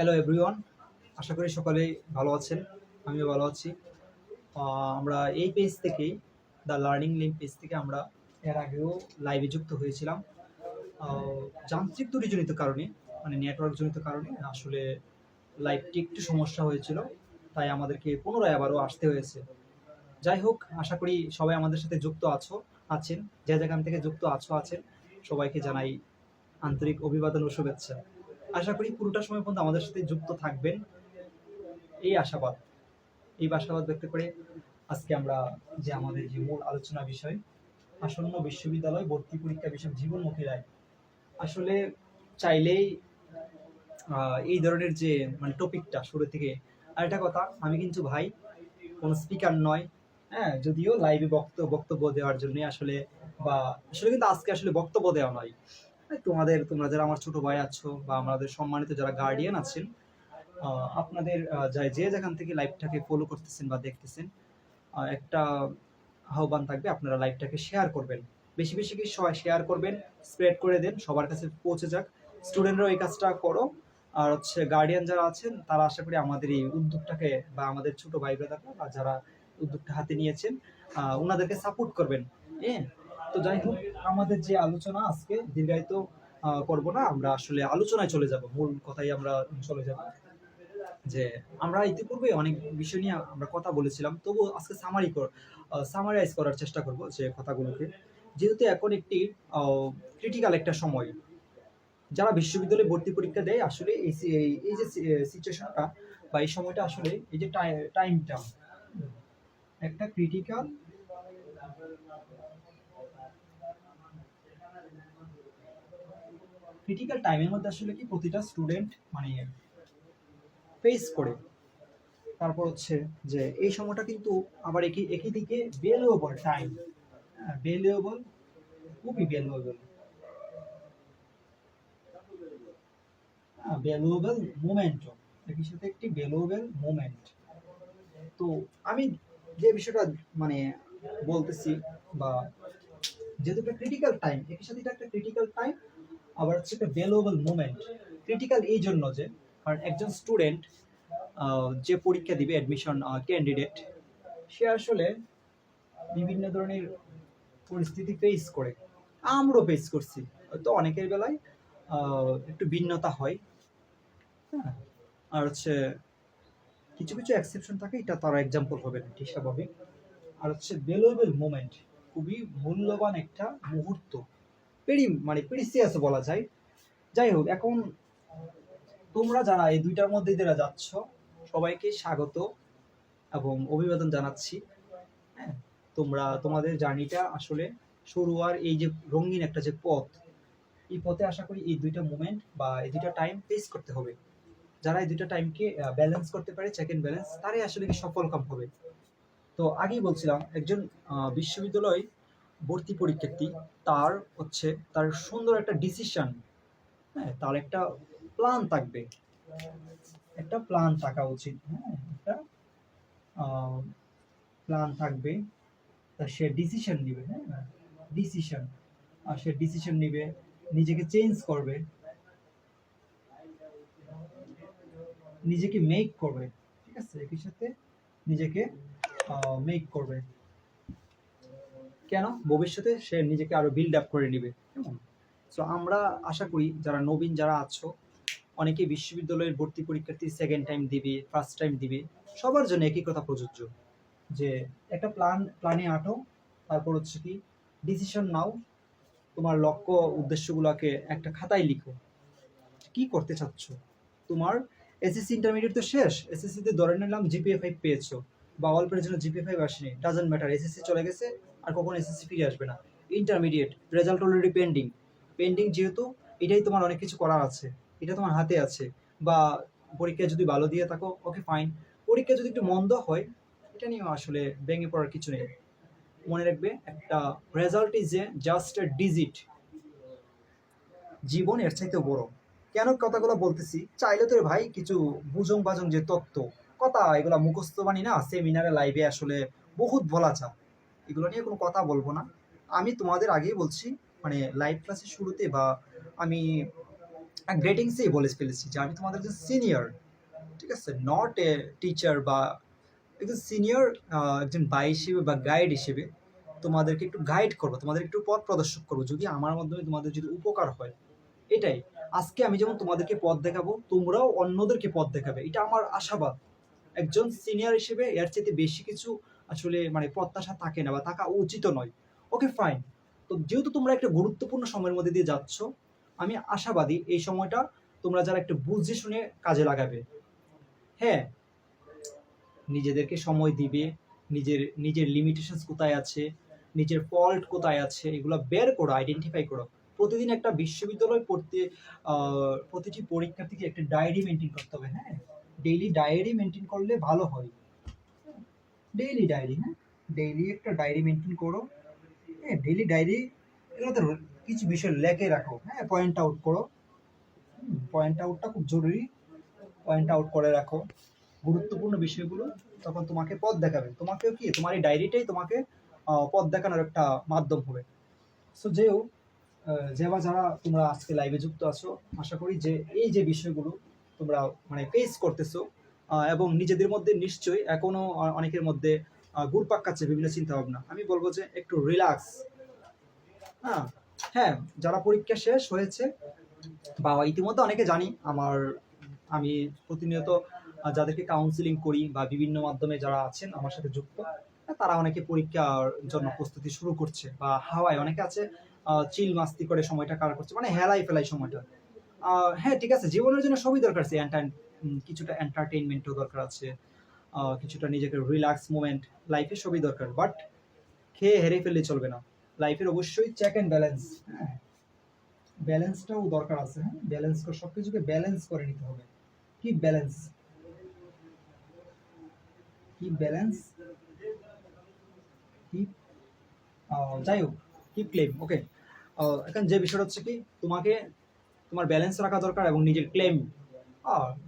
Hello everyone আশা করি সকলেই ভালো আছেন, আমিও ভালো আছি। আমরা এই পেজ থেকেই দ্য লার্নিং লিঙ্ক পেজ থেকে আমরা এর আগেও লাইভে যুক্ত হয়েছিলাম। যান্ত্রিক ত্রুটিজনিত কারণে মানে নেটওয়ার্ক জনিত কারণে আসলে লাইভটি একটু সমস্যা হয়েছিল, তাই আমাদেরকে পুনরায় আবারও আসতে হয়েছে। যাই হোক, আশা করি সবাই আমাদের সাথে যুক্ত আছো, আছেন, যে যেখান থেকে যুক্ত আছো, আছেন, সবাইকে জানাই আন্তরিক অভিবাদন ও শুভেচ্ছা। আশা করি পুরোটা সময় পর্যন্ত আমাদের সাথে যুক্ত থাকবেন। এই আশাবাদ এই আশাবাদ ব্যক্ত করে আজকে আমরা যে আমাদের যে মূল আলোচনা বিষয়, আসন্ন বিশ্ববিদ্যালয় ভর্তি পরীক্ষা বিষয়ক জীবনমুখী রায়, আসলে চাইলেই এই ধরনের যে মানে টপিকটা শুরু থেকে আরেকটা কথা, আমি কিন্তু ভাই কোনো স্পিকার নয় হ্যাঁ যদিও লাইভে বক্তব্য বক্তব্য দেওয়ার জন্য আসলে বা, আসলে কিন্তু আজকে আসলে বক্তব্য দেওয়া নয়। তোমাদের তোমরা যারা আমার ছোট ভাই আছো বা আমাদের সম্মানিত যারা গার্ডিয়ান আছেন আপনাদের আহ, যা- যেখান থেকে লাইভটাকে ফলো করতেছেন বা দেখতেছেন একটা আহ্বান থাকবে আপনারা লাইভটাকে শেয়ার করবেন। বেশি বেশি কি শেয়ার করবেন স্প্রেড করে দেন সবার কাছে পৌঁছে যাক। স্টুডেন্টরাও এই কাজটা করো। আর হচ্ছে গার্ডিয়ান যারা আছেন তারা আশা করি আমাদের এই উদ্যোগটাকে বা আমাদের ছোট ভাই ব্রাদাররা বা যারা উদ্যোগটা হাতে নিয়েছেন ওনাদেরকে সাপোর্ট করবেন। হ্যাঁ? তো যাই হোক, আমাদের যে আলোচনা আজকে, দীর্ঘায়িত করব না, আমরা আসলে আলোচনায় চলে যাব, মূল কথাই আমরা চলে যাব। যে আমরা ইতিপূর্বে অনেক বিষয় নিয়ে আমরা কথা বলেছিলাম তবু আজকে সামারি কর সামারাইজ করার চেষ্টা করব যে কথাগুলোকে। যেহেতু এখন একটি ক্রিটিক্যাল একটা সময়, যারা বিশ্ববিদ্যালয়ে ভর্তি পরীক্ষা দেয়, আসলে এই- এই যে সিচুয়েশনটা বা এই সময়টা আসলে, এই যে টাইমটা একটা ক্রিটিক্যাল ক্রিটিক্যাল টাইমের মধ্যে আসলে কি প্রতিটা স্টুডেন্ট মানে ফেস করে। তারপর হচ্ছে যে এই সময়টা কিন্তু আবার একই একই দিকে ভ্যালুয়েবল টাইম ভ্যালুয়েবল খুবই ভ্যালুয়েবল ভ্যালুয়েবল মোমেন্ট একই সাথে একটি ভ্যালুয়েবল মোমেন্ট তো আমি যে বিষয়টা মানে বলতেছি বা যেহেতু একটা ক্রিটিক্যাল টাইম একই সাথে এটা একটা ক্রিটিক্যাল টাইম আবার হচ্ছে একটা ভ্যালুয়েবল মোমেন্ট ক্রিটিক্যাল এই জন্য যে, কারণ একজন স্টুডেন্ট যে পরীক্ষা দিবে অ্যাডমিশন ক্যান্ডিডেট সে আসলে বিভিন্ন ধরনের পরিস্থিতি ফেস করে। আমরাও ফেস করছি। তো অনেকের বেলায় একটু ভিন্নতা হয়। হ্যাঁ আর হচ্ছে কিছু কিছু এক্সেপশন থাকে, এটা তার এক্সাম্পল হবে না, ঠিক স্বাভাবিক আর হচ্ছে ভ্যালুয়েবল মোমেন্ট খুবই মূল্যবান একটা মুহূর্ত। পেরি মানে প্রিসিয়াস বলা যায়। যাই হোক, এখন তোমরা যারা এই দুইটার মধ্যে যারা যাচ্ছ, সবাইকে স্বাগত এবং অভিবাদন জানাচ্ছি। হ্যাঁ তোমরা, তোমাদের জার্নিটা আসলে শুরু আর এই যে রঙিন একটা যে পথ, এই পথে আশা করি এই দুইটা মুমেন্ট বা এই দুইটা টাইম ফেস করতে হবে। যারা এই দুইটা টাইমকে ব্যালেন্স করতে পারে চেক এন্ড ব্যালেন্স তারাই আসলে কি সফল কাম হবে। তো আগেই বলছিলাম, একজন বিশ্ববিদ্যালয় ভর্তি পরীক্ষার্থী, তার হচ্ছে তার সুন্দর একটা ডিসিশন হ্যাঁ তার একটা প্ল্যান থাকবে। একটা প্ল্যান থাকা উচিত হ্যাঁ একটা প্ল্যান থাকবে। তা সে ডিসিশন নিবে হ্যাঁ ডিসিশন আর সে ডিসিশন নিবে, নিজেকে চেঞ্জ করবে, নিজেকে মেক করবে, ঠিক আছে? একই সাথে নিজেকে মেক করবে। কেন? ভবিষ্যতে সে নিজেকে আরও বিল্ড আপ করে নিবে। কেমন? সো আমরা আশা করি যারা নবীন যারা আছো অনেকে বিশ্ববিদ্যালয়ের ভর্তি পরীক্ষার্থী সেকেন্ড টাইম দিবে ফার্স্ট টাইম দিবে, সবার জন্য একই কথা প্রযোজ্য। যে একটা প্ল্যান প্ল্যানে আটো, তারপর হচ্ছে কি ডিসিশন নাও, তোমার লক্ষ্য উদ্দেশ্যগুলোকে একটা খাতায় লিখো। কি করতে চাচ্ছ? তোমার এসএসসি ইন্টারমিডিয়েট তো শেষ এসএসসি তে ধরে নিলাম জিপিএ ফাইভ পেয়েছ, বা অল্পের জন্য জিপিএ ফাইভ আসেনি ডাজন্ট ম্যাটার এসএসসি চলে গেছে আর কখনো এসএসসি ফিরে আসবে না। Intermediate result already pending pending যেহেতু, এটাই তোমার অনেক কিছু করার আছে। এটা তোমার হাতে আছে। বা পরীক্ষায় যদি ভালো দিয়ে থাকো ওকে ফাইন পরীক্ষা যদি একটু মন্দ হয়, এটা নিয়ে আসলে ভেঙে পড়ার কিছু নেই। মনে রাখবে, একটা result is a just a digit জীবন এর চাইতে বড়। কেন কথাগুলো বলতেছি? চাইলে তো ভাই, কিছু বুজং বাজং যে তত্ত্ব। কথা এগুলা মুখস্থ বানি না সেমিনারে লাইভে আসলে বহুত বলা যা এগুলো নিয়ে কোনো কথা বলব না। আমি তোমাদের আগেই বলছি মানে লাইভ ক্লাসের শুরুতে বা আমি গ্রেটিংসেই বলে ফেলেছি যে আমি তোমাদের যে সিনিয়র ঠিক আছে? নট এ টিচার বা একজন সিনিয়র একজন ভাই হিসেবে বা গাইড হিসেবে তোমাদেরকে একটু গাইড করব, তোমাদের একটু পথ প্রদর্শক করব। যদি আমার মাধ্যমে তোমাদের যদি উপকার হয়, এটাই। আজকে আমি যেমন তোমাদেরকে পথ দেখাবো, তোমরাও অন্যদেরকে পথ দেখাবে। এটা আমার আশাবাদ। একজন সিনিয়র হিসেবে এর চেয়ে বেশি কিছু আসলে মানে প্রত্যাশা থাকে না বা থাকা উচিত নয়। ওকে ফাইন তো যেহেতু তোমরা একটা গুরুত্বপূর্ণ সময়ের মধ্যে দিয়ে যাচ্ছ, আমি আশাবাদী এই সময়টা তোমরা যারা একটু বুঝে শুনে কাজে লাগাবে। হ্যাঁ নিজেদেরকে সময় দিবে, নিজের নিজের লিমিটেশনস কোথায় আছে, নিজের ফল্ট কোথায় আছে, এগুলো বের করো আইডেন্টিফাই করো। প্রতিদিন একটা বিশ্ববিদ্যালয় পড়তে প্রতিটি পরীক্ষার্থীকে একটা ডায়েরি মেনটেন করতে হবে হ্যাঁ? ডেইলি ডায়েরি মেনটেন করলে ভালো হয়। ডেইলি ডায়েরি হ্যাঁ? ডেইলি একটা ডায়েরি মেনটেন করো। হ্যাঁ ডেইলি ডায়েরি এগুলোতে কিছু বিষয় লেখে রাখো। হ্যাঁ পয়েন্ট আউট করো। পয়েন্ট আউটটা খুব জরুরি। পয়েন্ট আউট করে রাখো। গুরুত্বপূর্ণ বিষয়গুলো তখন তোমাকে পথ দেখাবে। তোমাকেও কি? তোমার এই ডায়েরিটাই তোমাকে পথ দেখানোর একটা মাধ্যম হবে। সো যেও যে বা যারা তোমরা আজকে লাইভে যুক্ত আছো, আশা করি যে এই যে বিষয়গুলো তোমরা মানে ফেস করতেছো এবং নিজেদের মধ্যে নিশ্চয়ই এখনও অনেকের মধ্যে ঘুরপাক খাচ্ছে বিভিন্ন চিন্তা ভাবনা আমি বলব যে একটু রিল্যাক্স হ্যাঁ হ্যাঁ যারা পরীক্ষা শেষ হয়েছে, বা ইতিমধ্যে অনেকে জানি, আমার, আমি প্রতিনিয়ত যাদেরকে কাউন্সিলিং করি বা বিভিন্ন মাধ্যমে যারা আছেন আমার সাথে যুক্ত তারা অনেকে পরীক্ষার জন্য প্রস্তুতি শুরু করছে বা হাওয়ায় অনেকে আছে চিল মাস্তি করে সময়টা কার করছে মানে হেলাই ফেলাই সময়টা। হ্যাঁ ঠিক আছে, জীবনের জন্য সবই দরকার আছে কিছুটা এন্টারটেইনমেন্টও দরকার আছে কিছুটা নিজেকে রিল্যাক্স মোমেন্ট লাইফে সবই দরকার। বাট খেয়ে হেরে ফেললে চলবে না। লাইফের অবশ্যই চেক অ্যান্ড ব্যালেন্স হ্যাঁ। ব্যালেন্সটাও দরকার আছে হ্যাঁ। ব্যালেন্স করে সব কিছুকে ব্যালেন্স করে নিতে হবে। কি ব্যালেন্স কি ব্যালেন্স কি? যাই হোক, কি ক্লেম ওকে এখন যে বিষয়টা হচ্ছে কি, তোমাকে তোমার ব্যালেন্স রাখা দরকার এবং নিজের ক্লেম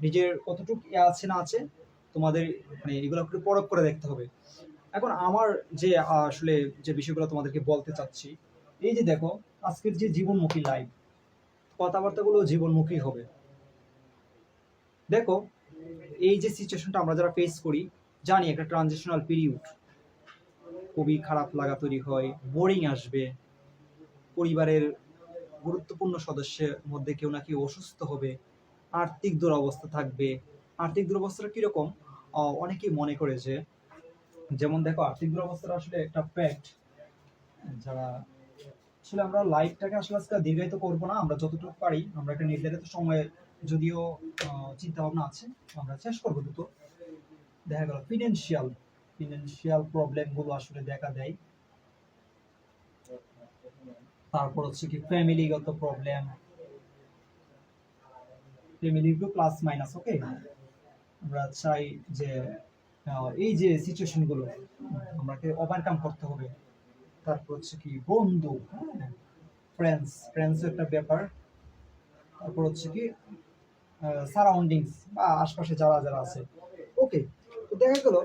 নিজের কতটুকু ইয়ে আছে না আছে তোমাদের মানে এগুলো একটু পরখ করে দেখতে হবে। এখন আমার যে আসলে যে বিষয়গুলো তোমাদেরকে বলতে চাচ্ছি, এই যে দেখো, আজকের যে জীবনমুখী লাইফ কথাবার্তাগুলো জীবনমুখী হবে। দেখো, এই যে সিচুয়েশনটা আমরা যারা ফেস করি, জানি একটা ট্রানজিশনাল পিরিয়ড খুবই খারাপ লাগা তৈরি হয় বোরিং আসবে। পরিবারের গুরুত্বপূর্ণ সদস্যের মধ্যে কেউ না কেউ অসুস্থ হবে। আর্থিক দুরবস্থা থাকবে। আর্থিক দুরবস্থাটা কীরকম? অনেকেই মনে করে যে, যেমন দেখো, আর্থিক দুরবস্থাটা আসলে একটা ফ্যাক্ট যারা, আসলে আমরা লাইফটাকে আসলে আজকে দীর্ঘায়িত করব না, আমরা যতটুকু পারি, আমরা একটা নির্ধারিত সময়ে যদিও চিন্তা ভাবনা আছে, আমরা শেষ করব দুটো। দেখা গেল ফিনান্সিয়াল ফিনান্সিয়াল প্রবলেমগুলো আসলে দেখা দেয়। তারপর হচ্ছে কি ফ্যামিলিগত problem family too plus minus okay আমরা চাই যে এই যে সিচুয়েশনগুলো, আমাকে ওভারকাম করতে হবে। তারপর হচ্ছে কি বন্ধু ফ্রেন্ডস ফ্রেন্ডস একটা ব্যাপার। তারপর হচ্ছে কি সারাউন্ডিংস বা আশপাশে যারা যারা আছে ওকে তো দেখা গেল,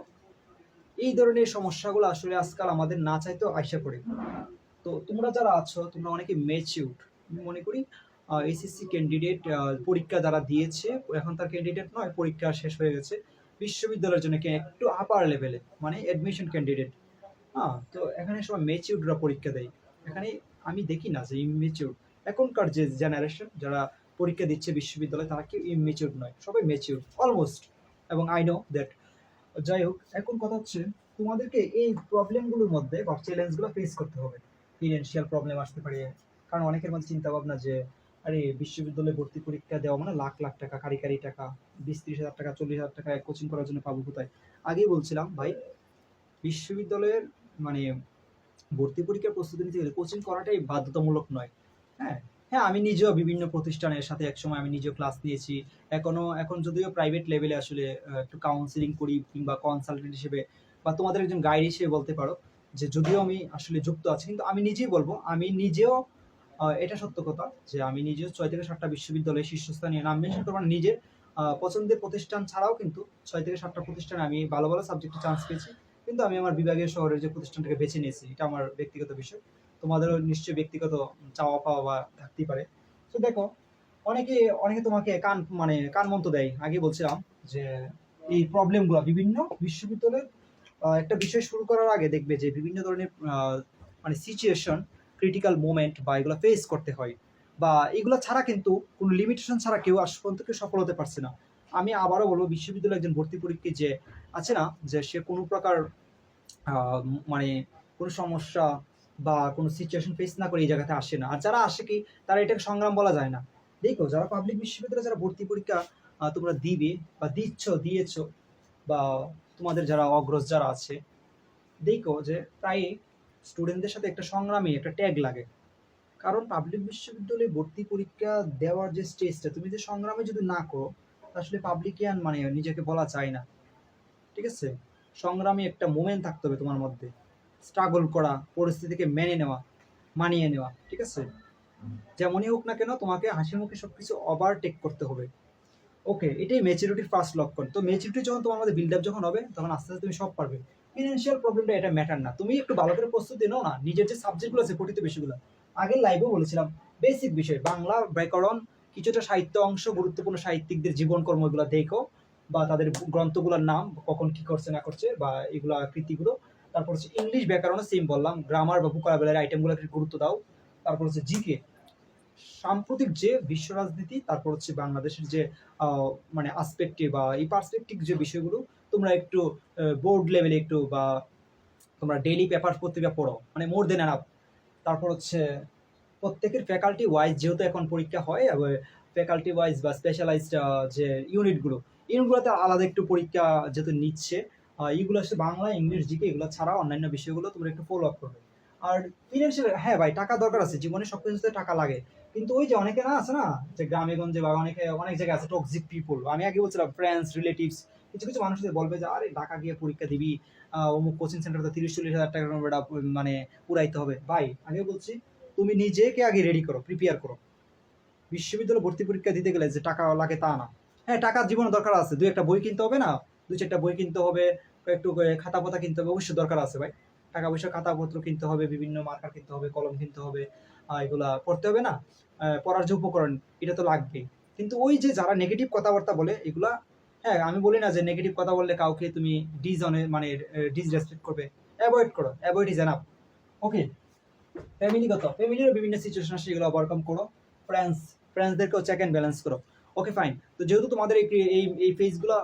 এই ধরনের সমস্যাগুলো আসলে আজকাল আমাদের না চাইতেও আশা করি তো তোমরা যারা আছো, তোমরা অনেকে ম্যাচিউড আমি মনে করি এসএসসি ক্যান্ডিডেট পরীক্ষা যারা দিয়েছে। এখন তার ক্যান্ডিডেট নয়, পরীক্ষা শেষ হয়ে গেছে। বিশ্ববিদ্যালয়ের জন্য কি একটু আপার লেভেলে মানে অ্যাডমিশন ক্যান্ডিডেট হ্যাঁ তো এখানে সবাই ম্যাচিউররা পরীক্ষা দেয়। এখানে আমি দেখি না যে ইমেচিউর এখনকার যে জেনারেশন যারা পরীক্ষা দিচ্ছে বিশ্ববিদ্যালয়ে, তারা কেউ ইমেচিউর নয়, সবাই ম্যাচিউর অলমোস্ট এবং আই নো দ্যাট যাই হোক, এখন কথা হচ্ছে, তোমাদেরকে এই প্রবলেমগুলোর মধ্যে বা চ্যালেঞ্জগুলো ফেস করতে হবে। ফিনান্সিয়াল প্রবলেম আসতে পারে, কারণ অনেকের মধ্যে চিন্তা ভাবনা যে আরে, বিশ্ববিদ্যালয়ে ভর্তি পরীক্ষা দেওয়া মানে লাখ লাখ টাকা কারি কারি টাকা, বিশ, ত্রিশ হাজার টাকা, চল্লিশ হাজার টাকা কোচিং করার জন্য পাবো কোথায়? আগেই বলছিলাম, ভাই, বিশ্ববিদ্যালয়ের মানে ভর্তি পরীক্ষার প্রস্তুতি নিতে গেলে কোচিং করাটাই বাধ্যতামূলক নয়। হ্যাঁ? হ্যাঁ আমি নিজেও বিভিন্ন প্রতিষ্ঠানের সাথে একসময় আমি নিজেও ক্লাস নিয়েছি। এখনও, এখন যদিও প্রাইভেট লেভেলে আসলে একটু কাউন্সিলিং করি কিংবা কনসালটেন্ট হিসেবে, বা তোমাদের একজন গাইড হিসেবে বলতে পারো, যে যদিও আমি আসলে যুক্ত আছি, কিন্তু আমি নিজেই বলব, আমি নিজেও এটা সত্য কথা যে আমি নিজেও ছয় থেকে সাতটা বিশ্ববিদ্যালয়ে শীর্ষস্থানীয় নাম মেনশন করব নিজের পছন্দের প্রতিষ্ঠান ছাড়াও কিন্তু ছয় থেকে সাতটা প্রতিষ্ঠানে আমি ভালো ভালো সাবজেক্টে চান্স পেয়েছি। কিন্তু আমি আমার বিভাগীয় শহরের যে প্রতিষ্ঠানটাকে বেছে নিয়েছি, এটা আমার ব্যক্তিগত বিষয়। তোমাদেরও নিশ্চয়ই ব্যক্তিগত চাওয়া পাওয়া বা থাকতেই পারে। তো দেখো, অনেকে অনেকে তোমাকে কান মানে কান মন্ত দেয়। আগে বলছিলাম যে এই প্রবলেমগুলো বিভিন্ন বিশ্ববিদ্যালয়ের একটা বিষয় শুরু করার আগে দেখবে যে বিভিন্ন ধরনের মানে সিচুয়েশন ক্রিটিক্যাল মোমেন্ট বা এগুলো ফেস করতে হয়। বা এগুলো ছাড়া কিন্তু কোনো লিমিটেশন ছাড়া কেউ আজ পর্যন্ত কেউ সফল হতে পারছে না। আমি আবারও বলব বিশ্ববিদ্যালয়ে একজন ভর্তি পরীক্ষা যে আছে না, যে সে কোনো প্রকার মানে কোনো সমস্যা বা কোনো সিচুয়েশন ফেস না করে এই জায়গাতে আসে না। আর যারা আসে কি, তারা এটাকে সংগ্রাম বলা যায় না। দেখো, যারা পাবলিক বিশ্ববিদ্যালয়ে যারা ভর্তি পরীক্ষা তোমরা দিবে বা দিচ্ছ, দিয়েছ বা তোমাদের যারা অগ্রজ যারা আছে, দেখো যে প্রায় স্টুডেন্টদের সাথে একটা সংগ্রামী একটা ট্যাগ লাগে। কারণ পাবলিক বিশ্ববিদ্যালয়ে ভর্তি পরীক্ষা দেওয়ার যে স্টেজটা, তুমি যে সংগ্রামে যদি না করো আসলে পাবলিকিয়ান মানে নিজেকে বলা যায় না। ঠিক আছে? সংগ্রামী একটা মোমেন্ট থাকতে হবে তোমার মধ্যে। স্ট্রাগল করা, পরিস্থিতিকে মেনে নেওয়া, মানিয়ে নেওয়া, ঠিক আছে? যেমনই হোক না কেন, তোমাকে হাসি মুখে সবকিছু ওভারটেক করতে হবে। ওকে এটাই ম্যাচুরিটির ফার্স্ট লক্ষণ। তো ম্যাচুরিটি যখন তোমার মধ্যে বিল্ড আপ যখন হবে, তখন আস্তে আস্তে তুমি সব পারবে। ফিনান্সিয়াল প্রবলেমটা এটা ম্যাটার না। তুমি একটু ভালো করে প্রস্তুতি নাও না, নিজের যে সাবজেক্টগুলো আছে পঠিত বিষয়গুলো। আগের লাইভেও বলেছিলাম বেসিক বিষয়, বাংলা ব্যাকরণ, কিছুটা সাহিত্য অংশ, গুরুত্বপূর্ণ সাহিত্যিকদের জীবনকর্ম এগুলো দেখো, বা তাদের গ্রন্থগুলোর নাম, কখন কি করছে, না করছে, বা এগুলা কৃতিগুলো তারপর হচ্ছে ইংলিশ ব্যাকরণ সেম বললাম গ্রামার বা ভোকাবুলারি আইটেমগুলোকে গুরুত্ব দাও। তারপর হচ্ছে জিকে সাম্প্রতিক যে বিশ্ব রাজনীতি, তারপর হচ্ছে বাংলাদেশের যে মানে আসপেক্টিভ বা এই পার্সপেক্টিভ যে বিষয়গুলো তোমরা একটু বোর্ড লেভেলে একটু বা তোমরা ডেইলি পেপার পত্রিকা পড়ো মানে মোর দেন আপ তারপর হচ্ছে, প্রত্যেকের ফ্যাকাল্টি ওয়াইজ যেহেতু এখন পরীক্ষা হয় ফ্যাকাল্টি ওয়াইজ বা স্পেশালাইজড যে ইউনিটগুলো ইউনিটগুলোতে আলাদা একটু পরীক্ষা যেহেতু নিচ্ছে এইগুলো হচ্ছে বাংলা, ইংলিশ, জিকে, এগুলো ছাড়া অন্যান্য বিষয়গুলো তোমরা একটু ফলো আপ করবে। আর ফিনান্সিয়াল হ্যাঁ ভাই, টাকা দরকার আছে, জীবনে সব কিছুতে টাকা লাগে। কিন্তু ওই যে অনেকে না আছে না, যে গ্রামে গঞ্জে বা অনেকে, অনেক জায়গায় আছে টক্সিক পিপল আমি আগে বলছিলাম ফ্রেন্ডস রিলেটিভস কিছু কিছু মানুষদের বলবে যে, আরে, ঢাকা গিয়ে পরীক্ষা দিবি অমুক কোচিং সেন্টারে তিরিশ চল্লিশ হাজার টাকার বেটা মানে পুরাইতে হবে। ভাই আগে বলছি, তুমি নিজেকে আগে রেডি করো প্রিপেয়ার করো। বিশ্ববিদ্যালয় ভর্তি পরীক্ষা দিতে গেলে যে টাকা লাগে তা না। হ্যাঁ টাকা জীবনে দরকার আছে, দুই একটা বই কিনতে হবে না, দুই চারটা বই কিনতে হবে, একটু খাতা পাতা কিনতে হবে, অবশ্যই দরকার আছে ভাই। টাকা পয়সা, খাতাপত্র কিনতে হবে, বিভিন্ন মার্কার কিনতে হবে, কলম কিনতে হবে এগুলা পড়তে হবে না পড়ার যে উপকরণ, এটা তো লাগবেই। কিন্তু ওই যে যারা নেগেটিভ কথাবার্তা বলে, এগুলা হ্যাঁ আমি বলি না যে নেগেটিভ কথা বললে কাউকে তুমি ডিজনে মানে ডিসরেসপেক্ট করবে। অ্যাভয়েড করো অ্যাভয়েড ইজ এনাফ ওকে ফ্যামিলিগত ফ্যামিলিরও বিভিন্ন সিচুয়েশন আছে, এগুলো ওভারকাম করো। ফ্রেন্ডস ফ্রেন্ডসদেরকেও চেক অ্যান্ড ব্যালেন্স করো। ওকে ফাইন তো যেহেতু তোমাদের এই এই এই ফেজগুলো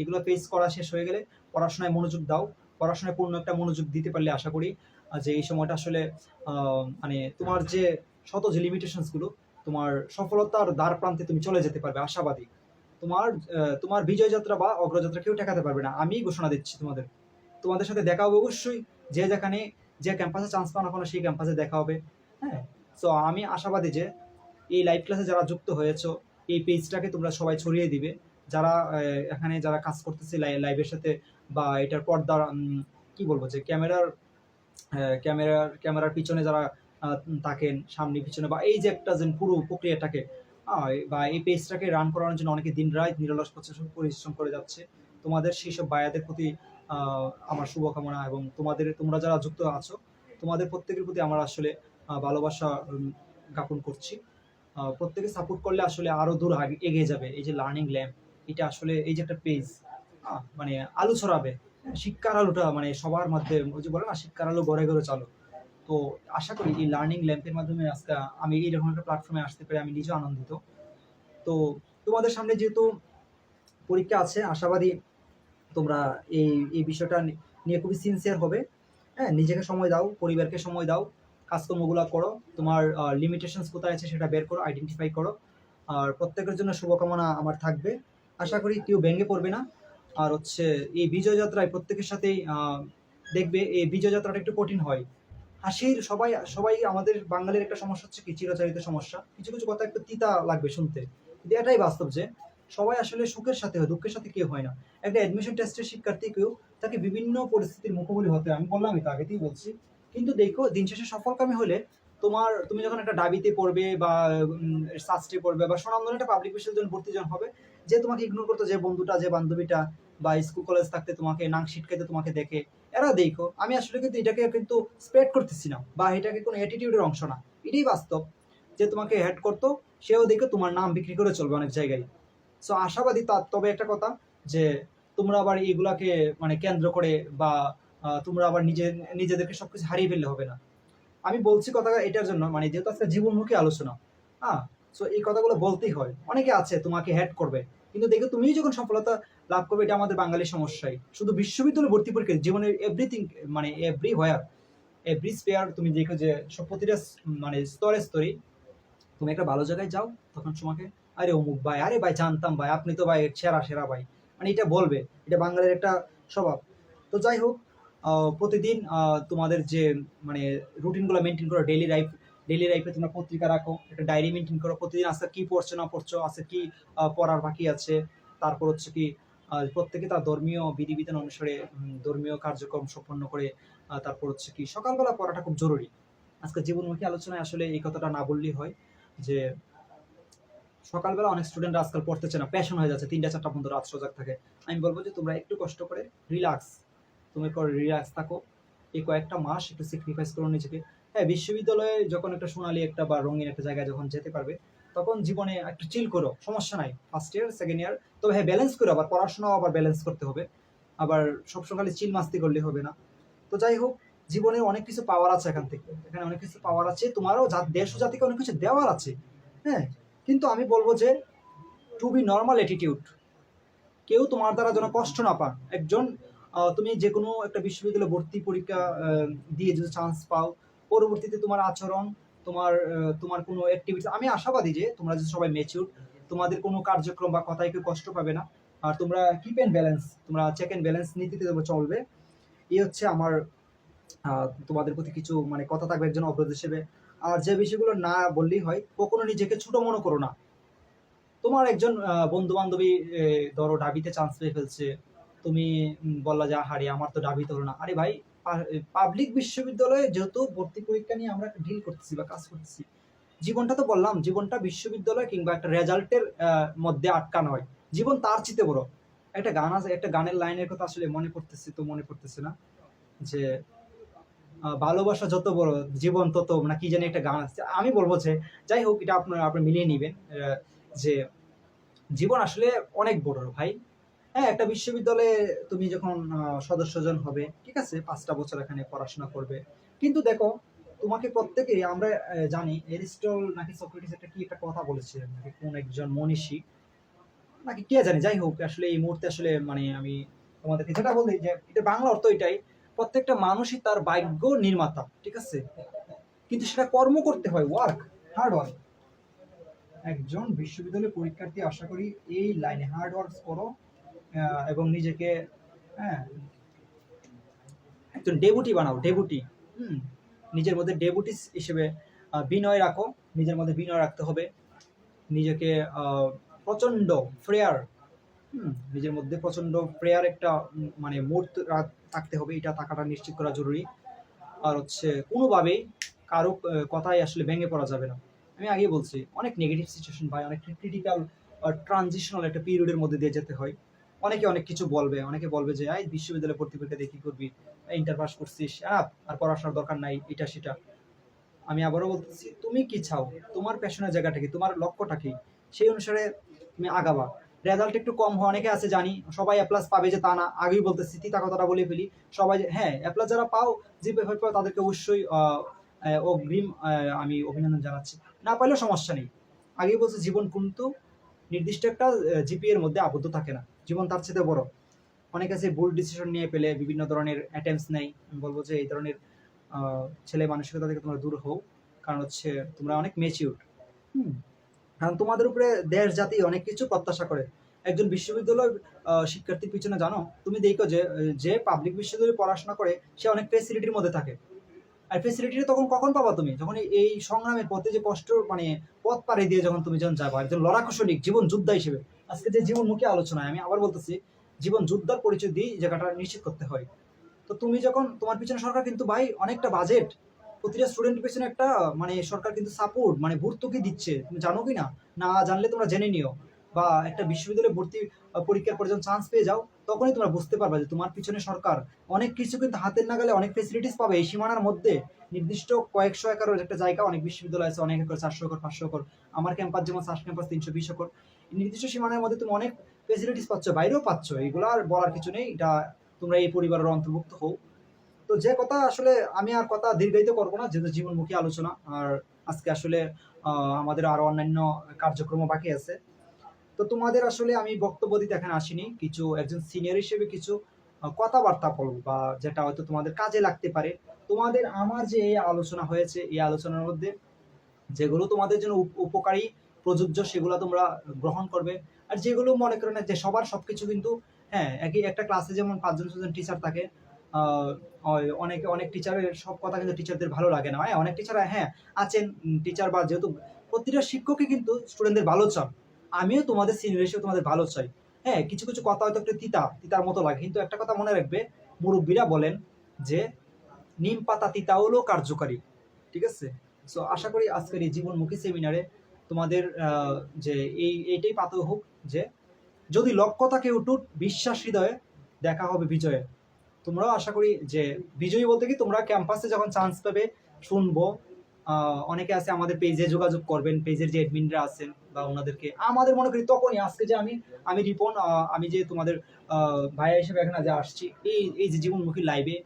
এগুলো ফেস করা শেষ হয়ে গেলে পড়াশোনায় মনোযোগ দাও। পড়াশোনায় পূর্ণ একটা মনোযোগ দিতে পারলে আশা করি যে এই সময়টা আসলে মানে তোমার যে শত যে লিমিটেশনসগুলো তোমার সফলতার দ্বার প্রান্তে তুমি চলে যেতে পারবে, আশাবাদী। তোমার তোমার বিজয় যাত্রা বা অগ্রযাত্রা কেউ ঠেকাতে পারবে না। আমি ঘোষণা দিচ্ছি তোমাদের। তোমাদের সাথে দেখা হবে অবশ্যই। যে যেখানে যে ক্যাম্পাসে চান্স পাও না সেই ক্যাম্পাসে দেখা হবে। হ্যাঁ? সো আমি আশাবাদী যে এই লাইভ ক্লাসে যারা যুক্ত হয়েছো, এই পেজটাকে তোমরা সবাই ছড়িয়ে দিবে। যারা এখানে যারা কাজ করতেছে লাইভের সাথে বা এটার পর্দার কি বলব যে ক্যামেরার ক্যামেরার ক্যামেরার পিছনে যারা থাকেন, সামনে, পিছনে বা এই যে একটা যে পুরো প্রক্রিয়াটাকে বা এই পেজটাকে রান করানোর জন্য অনেকে দিন রাত নিরলস পরিশ্রম করে যাচ্ছে। তোমাদের সেই সব বায়াদের প্রতি আমার শুভকামনা এবং তোমাদের, তোমরা যারা যুক্ত আছো, তোমাদের প্রত্যেকের প্রতি আমার আসলে ভালোবাসা জ্ঞাপন করছি। প্রত্যেকে সাপোর্ট করলে আসলে আরও দূর এগিয়ে যাবে। এই যে লার্নিং ল্যাম্প এটা আসলে এই যে একটা পেজ মানে আলো ছড়াবে। শিক্ষার আলোটা মানে সবার মধ্যে, ওই যে বলে না, শিক্ষার আলো ঘরে ঘরে চালো। তো আশা করি এই লার্নিং ল্যাম্পের মাধ্যমে আজকে আমি এইরকম একটা প্ল্যাটফর্মে আসতে পেরে আমি নিজেও আনন্দিত। তো তোমাদের সামনে যেহেতু পরীক্ষা আছে, আশাবাদী তোমরা এই এই বিষয়টা নিয়ে খুবই সিনসিয়ার হবে। হ্যাঁ নিজেকে সময় দাও, পরিবারকে সময় দাও, কাজকর্মগুলো করো, তোমার লিমিটেশনস কোথায় আছে সেটা বের করো আইডেন্টিফাই করো, আর প্রত্যেকের জন্য শুভকামনা আমার থাকবে। আশা করি কেউ ভেঙে পড়বে না। আর হচ্ছে এই বিজয় যাত্রায় প্রত্যেকের সাথেই দেখবে, এই বিজয় যাত্রাটা একটু কঠিন হয়। হাসির সবাই সবাই আমাদের বাঙালির একটা সমস্যা হচ্ছে কি? চিরাচরিত সমস্যা। কিছু কিছু কথা একটু তিতা লাগবে শুনতে। কিন্তু এটাই বাস্তব যে, সবাই আসলে সুখের সাথে হয়, দুঃখের সাথে কেউ হয় না। একটা অ্যাডমিশন টেস্টের শিক্ষার্থীকেও তাকে বিভিন্ন পরিস্থিতির মুখোমুখি হতে। আমি বললামই তো আগেতেই বলছি। কিন্তু দেখো, দিন শেষে সফলকামী হলে তোমার, তুমি যখন একটা ডাবিতে পড়বে বা সাস্টে পড়বে বা সুনামধন্য একটা পাবলিক বিশ্ববিদ্যালয় ভর্তি যখন হবে, যে তোমাকে ইগনোর করতো যে বন্ধুটা, যে বান্ধবীটা বা স্কুল কলেজ থাকতে তোমাকে নাক ছিটকাইতে তোমাকে দেখে এরা দেখো, আমি আসলে কিন্তু এটাকে কিন্তু স্প্রেড করতেছি না, বা এটাকে কোনো অ্যাটিটিউডের অংশ না। এটাই বাস্তব যে তোমাকে হেড করতো, সেও দেখে তোমার নাম বিক্রি করে চলবে অনেক জায়গায়। সো আশাবাদী তার, তবে একটা কথা যে তোমরা আবার এগুলাকে মানে কেন্দ্র করে বা তোমরা আবার নিজে, নিজেদেরকে সবকিছু হারিয়ে ফেললে হবে না। আমি বলছি কথা এটার জন্য মানে যেহেতু আজকে জীবনমুখী আলোচনা হ্যাঁ? সো এই কথাগুলো বলতেই হয়। অনেকে আছে তোমাকে হেড করবে, কিন্তু দেখে তুমি যখন সফলতা লাভ করবে, এটা আমাদের বাঙালির সমস্যাই। শুধু বিশ্ববিদ্যালয় ভর্তি পরীক্ষা জীবনের এভরিথিং মানে এভরি হোয়ার এভরি স্পেয়ার তুমি দেখো যে সব প্রতিটা মানে স্তরে স্তরে তুমি একটা ভালো জায়গায় যাও, তখন তোমাকে, আরে অমুক ভাই, আরে ভাই, জানতাম ভাই, আপনি তো ভাই সেরা সেরা ভাই। মানে এটা বলবে, এটা বাঙালির একটা স্বভাব। তো যাই হোক প্রতিদিন তোমাদের যে মানে রুটিনগুলো মেনটেন করো ডেইলি লাইফ ডেইলি লাইফে তোমরা পত্রিকা রাখো, একটা ডায়েরি মেনটেন করো, প্রতিদিন আজকে কি পড়ছো, না পড়ছো, আজকে কি পড়ার বাকি আছে, তারপর হচ্ছে কি প্রত্যেকে তার ধর্মীয় বিধিবিধান অনুসারে ধর্মীয় কার্যক্রম সম্পন্ন করে তারপর হচ্ছে কি সকালবেলা পড়াটা খুব জরুরি। আজকে জীবনমুখী আলোচনায় আসলে এই কথাটা না বললেই হয় যে, সকালবেলা অনেক স্টুডেন্ট আজকাল পড়তেছে না প্যাশন হয়ে যাচ্ছে, তিনটা চারটা পর্যন্ত রাত সজাগ থাকে। আমি বলব যে তোমরা একটু কষ্ট করে রিল্যাক্স তুমি করে রিল্যাক্স থাকো। এই কয়েকটা মাস একটু স্যাক্রিফাইস করো নিজেকে। হ্যাঁ বিশ্ববিদ্যালয়ে যখন একটা সোনালী একটা বা রঙিন একটা জায়গায় যখন যেতে পারবে তখন জীবনে একটু চিল করো, সমস্যা নাই ফার্স্ট ইয়ার সেকেন্ড ইয়ার তবে হ্যাঁ ব্যালেন্স করো, আবার পড়াশোনাও আবার ব্যালেন্স করতে হবে, আবার সব সকালে চিল মাস্তি করলে হবে না। তো যাই হোক, জীবনে অনেক কিছু পাওয়ার আছে এখান থেকে, এখানে অনেক কিছু পাওয়ার আছে, তোমারও দেশ ও জাতিকে অনেক কিছু দেওয়ার আছে হ্যাঁ? কিন্তু আমি বলব যে টু বি নর্মাল অ্যাটিটিউড কেউ তোমার দ্বারা যেন কষ্ট না পান একজন তুমি যে কোনো একটা বিশ্ববিদ্যালয়ে ভর্তি পরীক্ষা দিয়ে যদি চান্স পাও, পরবর্তীতে তোমার আচরণ তোমার তোমার কোনো অ্যাক্টিভিটি আমি আশাবাদী যে তোমরা যদি সবাই মেচিউর তোমাদের কোনো কার্যক্রম বা কথায় কেউ কষ্ট পাবে না। আর তোমরা কিপ অ্যান্ড ব্যালেন্স তোমরা চেক অ্যান্ড ব্যালেন্স নীতিতে তোমরা চলবে। এই হচ্ছে আমার তোমাদের প্রতি কিছু মানে কথা থাকবে একজন অগ্রজ হিসেবে। আর যে বিষয়গুলো না বললেই হয়, কখনো নিজেকে ছোট মনে করো না। তোমার একজন বন্ধু বান্ধবী ধরো ডাবিতে চান্স পেয়ে ফেলছে। তুমি বললা যে হারি আমার তো ডাবিতে হলো না। আরে ভাই পাবলিক বিশ্ববিদ্যালয়ে যেহেতু ভর্তি পরীক্ষা নিয়ে আমরা ডিল করতেছি বা কাজ করতেছি, জীবনটা তো বললাম, জীবনটা বিশ্ববিদ্যালয় কিংবা একটা রেজাল্টের মধ্যে আটকা নয় জীবন তার চিতে বড়। একটা গান আছে, একটা গানের লাইনের কথা আসলে মনে পড়তেছে তো মনে পড়তেছে না। যে ভালোবাসা যত বড়, জীবন তত না কি জানি একটা গান আছে। আমি বলব যে, যাই হোক, এটা আপনার আপনি মিলিয়ে নিবেন। যে, জীবন আসলে অনেক বড় ভাই। হ্যাঁ একটা বিশ্ববিদ্যালয়ে তুমি যখন সদস্যজন হবে, ঠিক আছে, পাঁচটা বছর এখানে পড়াশোনা করবে। কিন্তু দেখো, তোমাকে প্রত্যেকেই আমরা জানি, এরিস্টল নাকি সক্রেটিস একটা কি একটা কথা বলেছিলেন নাকি কোন একজন মনীষী, নাকি কে জানি, যাই হোক, আসলে এই মুহূর্তে আসলে মানে আমি তোমাদেরকে যেটা বলি, যে এটা বাংলা অর্থ এটাই, প্রত্যেকটা মানুষই তার ভাগ্য নির্মাতা, ঠিক আছে? কিন্তু সেটা কর্ম করতে হয় ওয়ার্ক হার্ড ওয়ার্ক একজন বিশ্ববিদ্যালয়ের পরীক্ষার্থী, আশা করি, এই লাইনে হার্ড ওয়ার্ক করো এবং নিজেকে হ্যাঁ একজন ডেবুটি বানাও ডেবুটি নিজের মধ্যে ডেবুটি হিসেবে বিনয় রাখো নিজের মধ্যে বিনয় রাখতে হবে। নিজেকে আহ, প্রচণ্ড প্রেয়ার নিজের মধ্যে প্রচণ্ড প্রেয়ার একটা মানে মুড থাকতে হবে। এটা থাকাটা নিশ্চিত করা জরুরি। আর হচ্ছে কোনোভাবেই কারও কথায় আসলে ভেঙে পড়া যাবে না। আমি আগেই বলছি অনেক নেগেটিভ সিচুয়েশন ভাই অনেক ক্রিটিক্যাল ট্রানজিশনাল একটা পিরিয়ডের মধ্যে দিয়ে যেতে হয়। অনেকে অনেক কিছু বলবে, অনেকে বলবে যে, এই বিশ্ববিদ্যালয়ে ভর্তি পরীক্ষা দিয়ে কি করবি ইন্টার পাস করছিস আর পড়াশোনার দরকার নাই, এটা সেটা। আমি আবারও বলতেছি, তুমি কি চাও? তোমার প্যাশনের জায়গাটা কি? তোমার লক্ষ্যটা কি? সেই অনুসারে তুমি আগাবা। রেজাল্ট একটু কম হয়, অনেকে আছে জানি, সবাই অ্যাপ্লাস পাবে যে তা না, আগেই বলতেছি, তিতা কথাটা বলে ফেলি, সবাই হ্যাঁ অ্যাপ্লাস যারা পাও, যে পেপার পাও তাদেরকে অবশ্যই অগ্রিম আমি অভিনন্দন জানাচ্ছি। না পাইলেও সমস্যা নেই। আগেই বলছি, জীবন কিন্তু নির্দিষ্ট একটা জিপি এর মধ্যে আবদ্ধ থাকে না। জীবন তার চেয়ে বড়। অনেক আছে ভুল ডিসিশন নিয়ে পেলে বিভিন্ন ধরনের অ্যাটেম্পস নেই আমি বলব যে এই ধরনের ছেলে মানসিকতা থেকে তোমরা দূর হও। কারণ হচ্ছে তোমরা অনেক মেচিউর হুম? কারণ তোমাদের উপরে দেশ, জাতি অনেক কিছু প্রত্যাশা করে। একজন বিশ্ববিদ্যালয় শিক্ষার্থীর পিছনে জানো, তুমি দেখো যে যে পাবলিক বিশ্ববিদ্যালয়ে পড়াশোনা করে, সে অনেক ফেসিলিটির মধ্যে থাকে। আর ফেসিলিটি তখন কখন পাবা তুমি? যখন এই- এই সংগ্রামের পথে যে কষ্ট মানে পথ পাড়ি দিয়ে যখন তুমি যখন যাবা, একজন লড়াকু সৈনিক, জীবন যোদ্ধা হিসেবে। আজকে যে জীবনমুখী আলোচনায় আমি আবার বলতেছি, জীবন যোদ্ধার পরিচয় দিয়ে জায়গাটা নিশ্চিত করতে হয়। তো তুমি যখন তোমার পিছনে সরকার কিন্তু ভাই অনেকটা বাজেট প্রতিটা স্টুডেন্টের পিছনে একটা মানে সরকার কিন্তু সাপোর্ট মানে ভর্তুকি দিচ্ছে। তুমি জানো কি না? না জানলে তোমরা জেনে নিও। বা একটা বিশ্ববিদ্যালয়ে ভর্তি পরীক্ষার পরে যখন চান্স পেয়ে যাও, তখনই তোমরা বুঝতে পারবে যে তোমার পিছনে সরকার অনেক কিছু কিন্তু হাতের নাগালে অনেক ফেসিলিটিস পাবে। এই সীমানার মধ্যে নির্দিষ্ট কয়েকশো একর একটা জায়গা অনেক বিশ্ববিদ্যালয় আছে, অনেক একর, চারশো একর, পাঁচশো একর। আমার ক্যাম্পাস যেমন সাস ক্যাম্পাস তিনশো, বিশ একর। নির্দিষ্ট সীমানার মধ্যে তুমি অনেক ফেসিলিটিস পাচ্ছ, বাইরেও পাচ্ছ, এগুলো আর বলার কিছু নেই, এটা তোমরা এই পরিবারের অন্তর্ভুক্ত হও। তো যে কথা আসলে আমি আর কথা দীর্ঘায়িত করব না, যেহেতু জীবনমুখী আলোচনা, আর আজকে আসলে আমাদের আরও অন্যান্য কার্যক্রম বাকি আছে। তো তোমাদের আসলে আমি বক্তব্য দিতে এখানে আসিনি, কিছু একজন সিনিয়র হিসেবে কিছু কথাবার্তা বলব, বা যেটা হয়তো তোমাদের কাজে লাগতে পারে। তোমাদের আমার যে এই আলোচনা হয়েছে, এই আলোচনার মধ্যে, যেগুলো তোমাদের জন্য উপ- উপকারী প্রযোজ্য, সেগুলো তোমরা গ্রহণ করবে। আর যেগুলো মনে করো না যে সবার সবকিছু কিন্তু হ্যাঁ একই একটা ক্লাসে যেমন পাঁচজন ছজন টিচার থাকে অনেকে, অনেক টিচারের সব কথা কিন্তু টিচারদের ভালো লাগে না। হ্যাঁ অনেক টিচার হ্যাঁ আছেন টিচার বা যেহেতু প্রতিটা শিক্ষকই কিন্তু স্টুডেন্টদের ভালো চান। আমিও তোমাদের সিনিয়র হিসেবে তোমাদের ভালো চাই। হ্যাঁ কিছু কিছু কথা হয়তো একটু তিতা, তিতার মতো লাগে, কিন্তু একটা কথা মনে রাখবে, মুরব্বীরা বলেন যে, নিম পাতা তিতা হলো কার্যকারী। ঠিক আছে? সো আশা করি আজকের এই জীবনমুখী সেমিনারে তোমাদের যে এই এইটাই পাত হোক যে যদি লক্ষ্য থাকে উঠুট বিশ্বাস হৃদয়ে দেখা হবে বিজয়ে। তোমরাও আশা করি যে বিজয়ী বলতে কি তোমরা ক্যাম্পাসে যখন চান্স পাবে, শুনব। অনেকে আছে আমাদের পেজে যোগাযোগ করবেন পেজের যে অ্যাডমিনরা আছেন বা ওনাদেরকে। আমাদের মনে করি তখনই, আজকে যে আমি আমি রিপন আমি যে তোমাদের ভাইয়া হিসেবে এখানে যে আসছি, এই এই যে জীবনমুখী লাইভে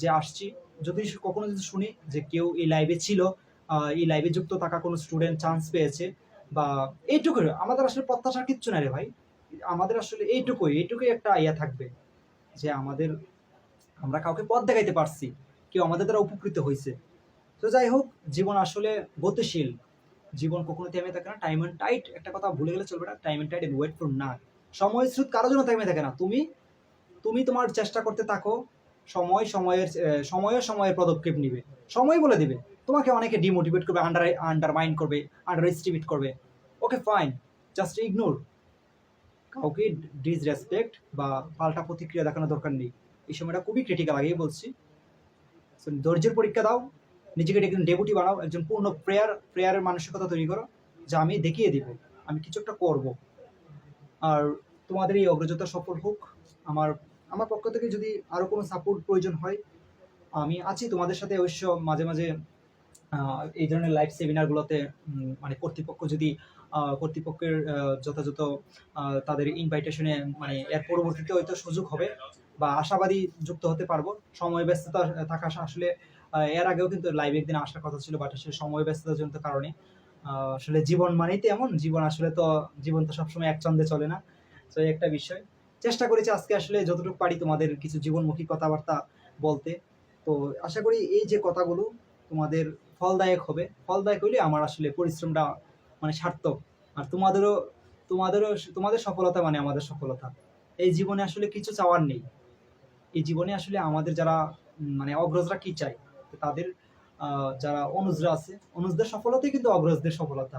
যে আসছি, যদি কখনো যদি শুনি যে কেউ এই লাইভে ছিল এই লাইভে যুক্ত থাকা কোনো স্টুডেন্ট চান্স পেয়েছে বা এইটুকু আমাদের আসলে প্রত্যাশার কিচ্ছু না রে ভাই। আমাদের আসলে এইটুকুই এইটুকুই একটা ইয়া থাকবে যে আমাদের, আমরা কাউকে পথ দেখাইতে পারছি, কেউ আমাদের দ্বারা উপকৃত হয়েছে তো যাই হোক, জীবন আসলে গতিশীল। জীবন কখনো থেমে থাকে না। টাইম অ্যান্ড টাইট একটা কথা ভুলে গেলে চলবে না। Time and tide wait for না সময় স্রোত কারোর জন্য থেমে থাকে না। তুমি তুমি তোমার চেষ্টা করতে থাকো। সময় সময়ের সময়ও সময়ের পদক্ষেপ নিবে। সময় বলে দিবে। তোমাকে অনেকে ডিমোটিভেট করবে আন্ডার আন্ডারমাইন করবে আন্ডার এস্টিমেট করবে। ওকে ফাইন জাস্ট ইগনোর কাউকে ডিসরেসপেক্ট বা পাল্টা প্রতিক্রিয়া দেখানোর দরকার নেই। এই সময়টা খুবই ক্রিটিক্যাল আগেই বলছি। ধৈর্যের পরীক্ষা দাও। নিজেকে একজন ডেপুটি বানাও, একজন পূর্ণ প্রেয়ার প্রেয়ারের মানসিকতা তৈরি করো, যা আমি দেখিয়ে দিব। আমি কিছু একটা করব। আর তোমাদের এই অগ্রজতা সফল হোক। আমার আমার পক্ষ থেকে যদি আরও কোনো সাপোর্ট প্রয়োজন হয়, আমি আছি তোমাদের সাথে অবশ্য মাঝে মাঝে এই ধরনের লাইভ সেমিনারগুলোতে মানে কর্তৃপক্ষ যদি কর্তৃপক্ষের যথাযথ তাদের ইনভাইটেশনে মানে এর পরবর্তীতে হয়তো সুযোগ হবে বা আশাবাদী যুক্ত হতে পারব। সময় ব্যস্ততা থাকা আসলে এর আগেও কিন্তু লাইভ একদিন আসার কথা ছিল বাট আসলে সময় ব্যস্ততার জনিত কারণে। আসলে জীবন মানেই তো এমন, জীবন আসলে তো, জীবন তো সবসময় এক চন্দে চলে না। তো একটা বিষয়। চেষ্টা করেছি আজকে আসলে যতটুকু পারি তোমাদের কিছু জীবনমুখী কথাবার্তা বলতে। তো আশা করি এই যে কথাগুলো তোমাদের ফলদায়ক হবে। ফলদায়ক হলে আমার আসলে পরিশ্রমটা মানে সার্থক। আর তোমাদেরও তোমাদেরও, তোমাদের সফলতা মানে আমাদের সফলতা। এই জীবনে আসলে কিছু চাওয়ার নেই। এই জীবনে আসলে আমাদের যারা মানে অগ্রজরা কি চায়? তাদের যারা অনুজরা আছে, অনুজদের সফলতাই কিন্তু অগ্রজদের সফলতা।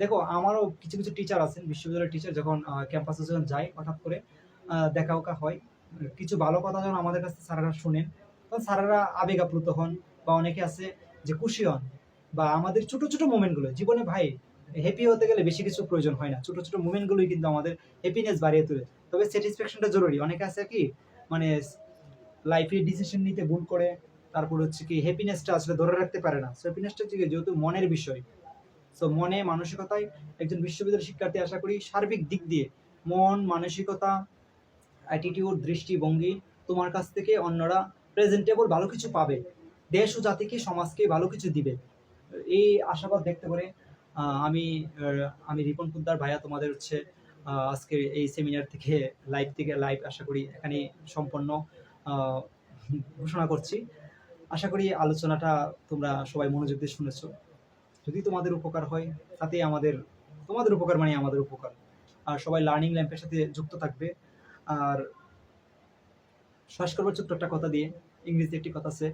দেখো, আমারও কিছু কিছু টিচার আছেন, বিশ্ববিদ্যালয়ের টিচার যখন ক্যাম্পাসে যখন যাই হঠাৎ করে দেখা ওকা হয়। কিছু ভালো কথা যখন আমাদের কাছে স্যারেরা শুনেন, তখন স্যারেরা আবেগ আপ্লুত হন, বা অনেকে আছে যে খুশি হন বা আমাদের ছোট ছোট মোমেন্টগুলো, জীবনে ভাই হ্যাপি হতে গেলে বেশি কিছু প্রয়োজন হয় না। ছোট ছোট মোমেন্টগুলোই কিন্তু আমাদের হ্যাপিনেস বাড়িয়ে তোলে। তবে স্যাটিসফ্যাকশনটা জরুরি। অনেকে আছে কি মানে লাইফে ডিসিশন নিতে ভুল করে, তারপর হচ্ছে কি হ্যাপিনেসটা আসলে ধরে রাখতে পারে না। সো হ্যাপিনেসটা হচ্ছে যেহেতু মনের বিষয় সো মনে মানসিকতায় একজন বিশ্ববিদ্যালয়ের শিক্ষার্থী আশা করি সার্বিক দিক দিয়ে মন, মানসিকতা অ্যাটিটিউড দৃষ্টিভঙ্গি তোমার কাছ থেকে অন্যরা প্রেজেন্টেবল ভালো কিছু পাবে। দেশ ও জাতিকে সমাজকে ভালো কিছু দিবে। এই আশাবাদ দেখতে করে আমি আমি রিপন কুদ্দার ভাইয়া তোমাদের হচ্ছে আজকে এই সেমিনার থেকে লাইভ থেকে লাইভ আশা করি এখানে সম্পন্ন ঘোষণা করছি। আশা করি আলোচনাটা তোমরা সবাই মনোযোগ দিয়ে শুনেছো। যদি তোমাদের উপকার হয় তাতেই আমাদের, তোমাদের উপকার মানে আমাদের উপকার। আর সবাই লার্নিং ল্যাম্পের সাথে যুক্ত থাকবে। আর শ্বাস করবার ছোট্ট একটা কথা দিয়ে, ইংরেজিতে একটি কথা আছে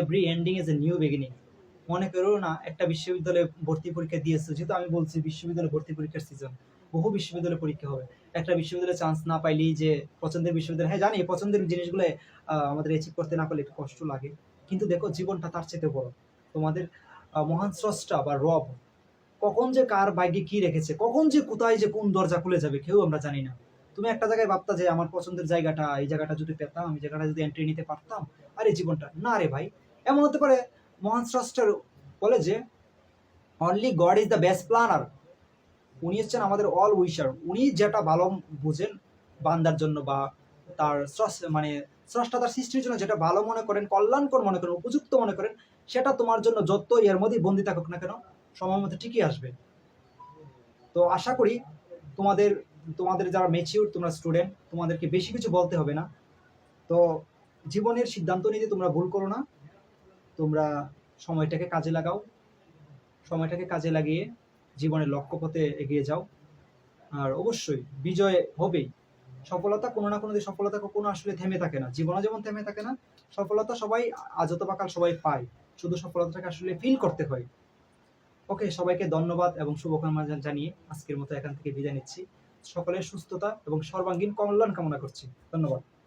every ending is a new beginning মনে করো না, একটা বিশ্ববিদ্যালয়ে ভর্তি পরীক্ষা দিয়েছ, যেহেতু আমি বলছি বিশ্ববিদ্যালয়ে ভর্তি পরীক্ষার সিজন বহু বিশ্ববিদ্যালয়ে পরীক্ষা হবে। একটা বিশ্ববিদ্যালয়ে চান্স না পাইলেই যে পছন্দের বিশ্ববিদ্যালয় হ্যাঁ জানি পছন্দের জিনিসগুলো আমাদের অ্যাচিভ করতে না পারলে একটু কষ্ট লাগে, কিন্তু দেখো জীবনটা তার চেয়ে বড়। তোমাদের মহান স্রষ্টা বা রব কখন যে কার বাইকে কি রেখেছে, কখন যে কোথায় যে কোন দরজা খুলে যাবে, কেউ আমরা জানি না। তুমি একটা জায়গায় ভাবতা যে আমার পছন্দের জায়গাটা, এই জায়গাটা যদি পেতাম, আমি জায়গাটা যদি এন্ট্রি নিতে পারতাম, আর এই জীবনটা, না রে ভাই। এমন হতে পারে, মহান স্রষ্টার বলে যে only God is the best planner উনি হচ্ছেন আমাদের অল উইশার উনি যেটা ভালো বুঝেন বান্দার জন্য বা তার মানে স্রষ্টা তার সৃষ্টির জন্য যেটা ভালো মনে করেন, কল্যাণকর মনে করেন, উপযুক্ত মনে করেন, সেটা তোমার জন্য যত এর মধ্যেই বন্দি থাকুক না কেন, সময় মতো ঠিকই আসবে। তো আশা করি তোমাদের তোমাদের যারা মেচিউর তোমরা স্টুডেন্ট তোমাদেরকে বেশি কিছু বলতে হবে না। তো জীবনের সিদ্ধান্ত নিতে তোমরা ভুল করো না। তোমরা সময়টাকে কাজে লাগাও। সময়টাকে কাজে লাগিয়ে জীবনের লক্ষ্যপথে এগিয়ে যাও। আর অবশ্যই বিজয় হবেই। সফলতা কোনো না কোনো দিন, সফলতা কখনো আসলে থেমে থাকে না। জীবনে যেমন থেমে থাকে না, সফলতা সবাই আজত পাকাল সবাই পায়। শুধু সফলতাটাকে আসলে ফিল করতে হয়। ওকে সবাইকে ধন্যবাদ এবং শুভকামনা জান- জানিয়ে আজকের মতো এখান থেকে বিদায় নিচ্ছি। সকলের সুস্থতা এবং সর্বাঙ্গীন কল্যাণ কামনা করছি। ধন্যবাদ।